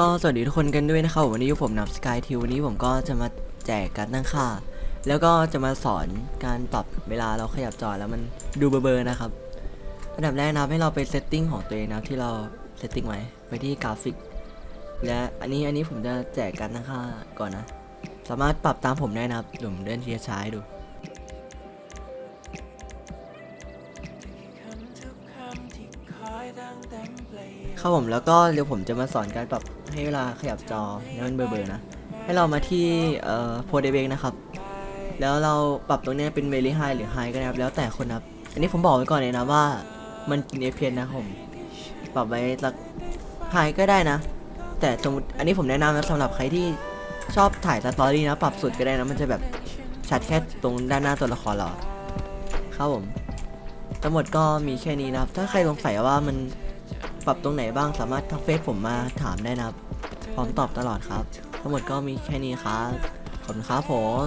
ก็สวัสดีทุกคนกันด้วยนะครับวันนี้อยู่ผมนับสกายทิววันนี้ผมก็จะมาแจกการตั้งค่า แล้วก็จะมาสอนการปรับเวลาเราขยับจอแล้วมันดูเบลอๆนะครับอันดับแรกนะให้เราไปเซตติ้งของตัวเองนะที่เราเซตติ้งไว้ไปที่กราฟิก และอันนี้อันนี้ผมจะแจกการตั้งค่าก่อนนะ สามารถปรับตามผมได้นะครับเดี๋ยวผมเดินทีละช้าให้ดู ครับผมแล้วก็เดี๋ยวผมจะมาสอนการปรับให้เวลาขยับจอให้มันเบลอๆนะ ให้เรามาที่เอ่อโพเดเบกนะครับ แล้วเราปรับตรงเนี้ยเป็น very high หรือ high ก็ได้ครับ แล้วแต่คนครับ อันนี้ผมบอกไว้ก่อนเลยนะว่า มันกิน FPS นะครับผมปรับไว้สัก high ก็ได้นะ แต่สมมติอันนี้ผมแนะนำนะสำหรับใครที่ชอบถ่ายสตอรี่นะ ปรับสุดก็ได้นะมันจะแบบชัดแค่ตรงด้านหน้าตัวละครเราอครับผมทั้งหมดก็มีแค่นี้นะครับ ถ้าใครสงสัยว่ามัน ปรับตรงไหนบ้างสามารถทักเฟซผมมาถามได้นะครับ พร้อมตอบตลอดครับ ทั้งหมดก็มีแค่นี้ครับ ขอบคุณครับผม